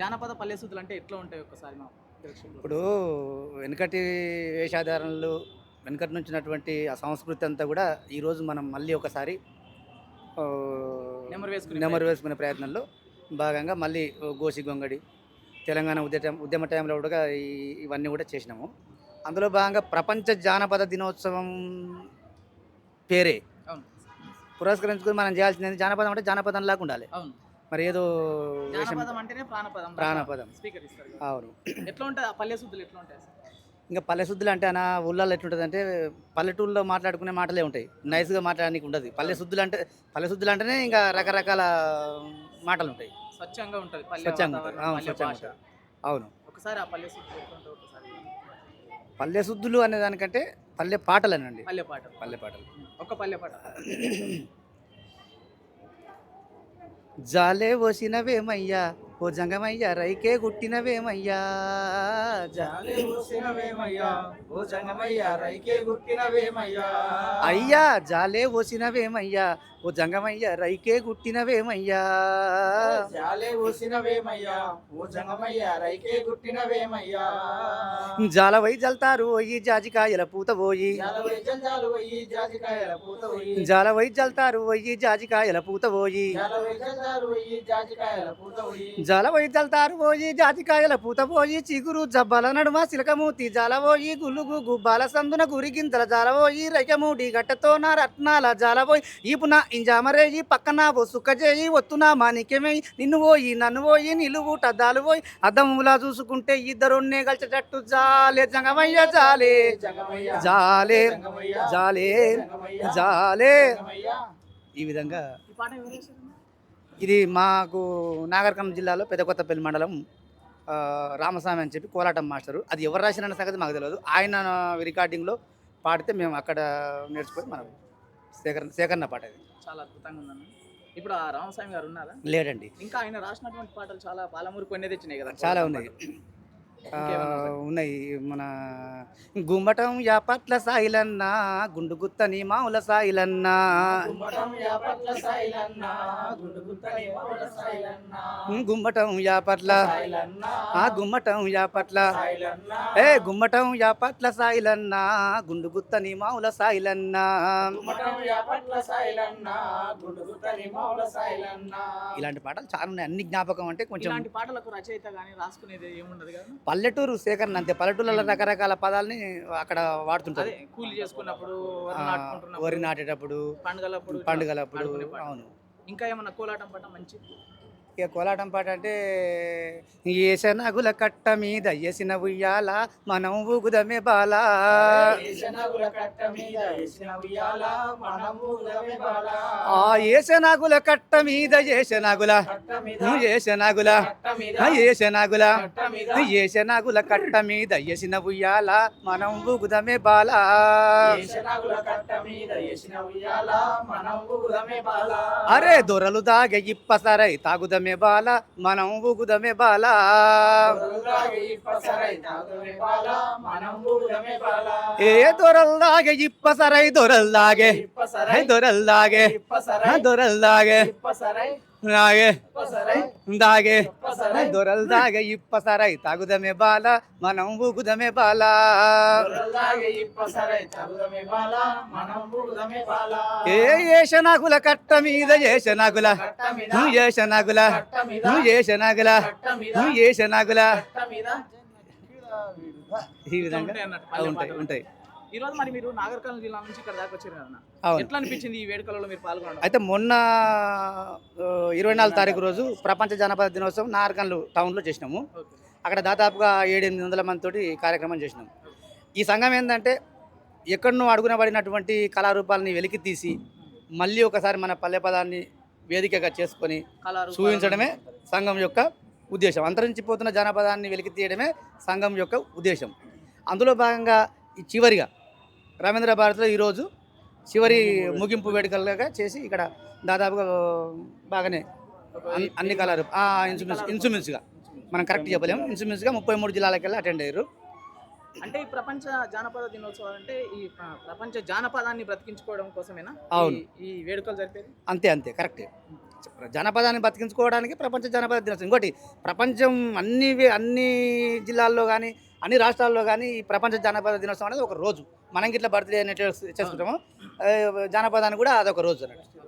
జానపద పల్లెసూతులు అంటే ఎట్లా ఉంటాయి ప్రేక్షకులు? ఇప్పుడు వెనకటి వేషాధారణలు వెనకటి నుంచి ఉన్నటువంటి ఆ సంస్కృతి అంతా కూడా ఈరోజు మనం మళ్ళీ ఒకసారి నెమరు వేసుకునే నెమరు వేసుకునే ప్రయత్నంలో భాగంగా మళ్ళీ గోసి గొంగడి తెలంగాణ ఉద్యమ ఉద్యమ టైంలో కూడా ఇవన్నీ కూడా చేసినాము. అందులో భాగంగా ప్రపంచ జానపద దినోత్సవం పేరే. అవును. పురస్కరించుకుని మనం చేయాల్సింది జానపదం అంటే జానపదం లాగా ఉండాలి. అవును. మరి ఏదో జానపదం అంటేనే ప్రాణపదం ప్రాణపదం. అవును. ఎట్లా ఉంటుంది ఆ పల్లెసూతులు ఎట్లా ఉంటాయి? ఇంకా పల్లె శుద్ధులు అంటే అన్న ఊళ్ళల్లో ఎట్లుంటుంది అంటే పల్లెటూళ్ళలో మాట్లాడుకునే మాటలే ఉంటాయి. నైస్గా మాట్లాడడానికి ఉండదు. పల్లె శుద్ధులు అంటే పల్లె శుద్ధులు అంటేనే ఇంకా రకరకాల మాటలు ఉంటాయి. స్వచ్ఛంగా ఉంటుంది పల్లె స్వచ్ఛంగా. అవును, పల్లె స్వచ్ఛంగా. అవును. ఒకసారి ఆ ఉంటాయి ఒకసారి? పల్లె శుద్ధులు అనే దానికంటే పల్లె పాటలు అనండి పల్లె పాట పల్లె పాటలు. ఒక పల్లె పాట. జాలే పోసినవేమయ్యా ఓ జంగమయ్యా రైకే గుట్టినవేమయ్యా? జాలే అయ్యా జాలే పోసినవేమయ్యా ఓ జంగమయ్యా రైకే గుట్టినవేమయ్యా? జాలే ఊసినవేమయ్యా? ఓ జంగమయ్యా రైకే గుట్టినవేమయ్యా? జాలవై జల్తారు ఓయి జాజికాయల పూత పోయి జాలవై జంజాలు వయ్యి జాజికాయల పూత వయ్యి జాలవై జల్తారు ఓయి జాజికాయల పూత పోయి జాలవై జంజాలు వయ్యి జాజికాయల పూత వయ్యి జాలవై జల్తారు పోయి జాజికాయల పూత పోయి చిగురు జబ్బల నడుమ సిలకమూతి జాలవోయి గుల్లుగు గుబ్బాల సందున గురిగింతల జాలవోయి రైకమూడి గట్టతో నా రత్నాల జాలవోయి ఈపున ఇంజామరేయి పక్కన ఓ సుక్కజేయి ఒత్తున మాణిక్యమేయి నిన్ను పోయి నన్ను పోయి నిలువు టద్దాలు పోయి అద్దములా చూసుకుంటే ఇద్దరున్నే గల్చేటట్టు జాలే జంగమయ్య జాలే. జాలే జాలే జాలే. ఈ విధంగా? ఇది మాకు నాగరికర్నూలు జిల్లాలో పెద్దకొత్తపల్లి మండలం ఆ, రామస్వామి అని చెప్పి కోలాటం మాస్టరు. అది ఎవరు రాసిన సంగతి మాకు తెలియదు ఆయన రికార్డింగ్లో పాడితే మేము అక్కడ నేర్చుకొని మనం సేకరణ సేకరణ పాట అది చాలా అద్భుతంగా ఉందన్న. ఇప్పుడు ఆ రామస్వామి గారు ఉన్నారా? లేడండి. ఇంకా ఆయన రాసినటువంటి పాటలు చాలా పాలమూరు కొన్ని తెచ్చినాయి కదా. చాలా ఉన్నాయి. ఉన్నాయి? ఉన్నాయి. మన గుమ్మటం యాపట్ల సాయిలన్న గుండు గుత్తని మావుల సాయిలన్న. గుమ్మటం యాపట్ల సాయిలన్నా గుండుగుత్తని మౌల సాయిలన్నా. గుమ్మటం యాపట్ల. సాయిలన్నా. ఆ గుమ్మటం యాపట్ల. సాయిలన్నా. ఏ గుమ్మటం యాపట్ల సాయిలన్న గుండు గుత్తని మావుల సాయిలన్న. గుమ్మటం యాపట్ల సాయిలన్నా గుండుగుత్తని మౌల సాయిలన్నా. ఇలాంటి పాటలు చాలా ఉన్నాయి. అన్ని జ్ఞాపకం అంటే కొంచెం ఇలాంటి పాటలకు రచయిత కానీ రాసుకునేది ఏముండదు కదా? పల్లెటూరు సేకరణ అంతే. పల్లెటూళ్ళలో రకరకాల పదాలని అక్కడ వాడుతుంటారు. కూలి చేసుకున్నప్పుడు వరి నాటేటప్పుడు పండుగలప్పుడు పండుగలప్పుడు. అవును. ఇంకా ఏమన్నా కోలాటం పాట మంచి ఇక కోలాటం పాట అంటే ఏసనగుల కట్ట మీద ఎసిన ఉయ్యాల మనం ఊగుదమే బాల. మనం ఆ ఏసనగుల కట్ట మీద ఏసనగుల కట్ట మీద ఏసనగుల కట్ట మీద ఏసనగుల కట్ట కట్ట మీద ఎసిన ఉయ్యాల మనం ఊగుదమే బాల. అరే దొరలు దాగ ఇప్పసరై తాగుదమే ఊగుదమే బాల దొరలులాగే మనం ఊగమే బాల ఏ దొరలు దాగె ఇప్పసరై దొరలు దాగే ఇప్పసరై దొరలు దాగే. ఇప్పసరై దొరలు దాగే దాగే ఇప్పసరై తాగుదమే బాల మనం ఊగుదమే బాల. దొరలులాగే ఇప్పసరై తాగుదమే బాల మనం ఊగమే బాల. ఏ ఏషనాగుల కట్ట మీద ఏషనాగుల కట్ట మీద. నువ్వు ఏషనాగుల కట్ట మీద. నువ్వు ఏషనాగుల కట్ట మీద. నువ్వు ఏషనాగుల కట్ట మీద. ఈ విధంగా ఉంటాయి ఉంటాయి. పాటలు. ఉంటాయి ఈ రోజు మరి మీరు నాగరికర్నూలు జిల్లా నుంచి ఇక్కడ దాకా వచ్చారు కదా ఎట్లా అనిపించింది ఈ వేడుకలలో మీరు పాల్గొనడం? అయితే మొన్న ఇరవై నాలుగు తారీఖు రోజు ప్రపంచ జనపద దినోత్సవం నార్కన్లు టౌన్లో చేసినాము. అక్కడ దాదాపుగా ఏడెనిమిది వందల మందితోటి కార్యక్రమం చేసినాం. ఈ సంఘం ఏంటంటే ఎక్కడనో అడుగున పడినటువంటి కళారూపాలని వెలికి తీసి మళ్ళీ ఒకసారి మన పల్లె పదాన్ని వేదికగా చేసుకొని చూపించడమే సంఘం యొక్క ఉద్దేశం. అంతరించిపోతున్న జానపదాన్ని వెలికి తీయడమే సంఘం యొక్క ఉద్దేశం. అందులో భాగంగా ఈ చివరిగా రవీంద్ర భారత్లో ఈరోజు చివరి ముగింపు వేడుకలుగా చేసి ఇక్కడ దాదాపుగా బాగానే అన్- అన్ని కలర్ ఇన్సూరెన్స్ ఇన్సూరెన్స్గా మనం కరెక్ట్ చెప్పలేము. ఇన్సూరెన్స్గా ముప్పై మూడు జిల్లాలకెళ్ళి అటెండ్ అయ్యారు. అంటే ఈ ప్రపంచ జానపద దినోత్సవాలు అంటే ఈ ప్ర- ప్రపంచ జానపదాన్ని బ్రతికించుకోవడం కోసమేనా? అవును. ఈ- ఈ వేడుకలు జరిపేది? అంతే అంతే. కరెక్టే జానపదాన్ని బతికించుకోవడానికి ప్రపంచ జనపద దినోత్సవం. ఇంకోటి ప్రపంచం అన్ని అన్ని జిల్లాల్లో కానీ అన్ని రాష్ట్రాల్లో కానీ ఈ ప్రపంచ జానపద దినోత్సవం అనేది ఒక రోజు. మనం గిట్ల బర్త్డే అనేట్టు చేసుకుంటాము. జానపదాన్ని కూడా అదొక రోజు అన్నట్టు.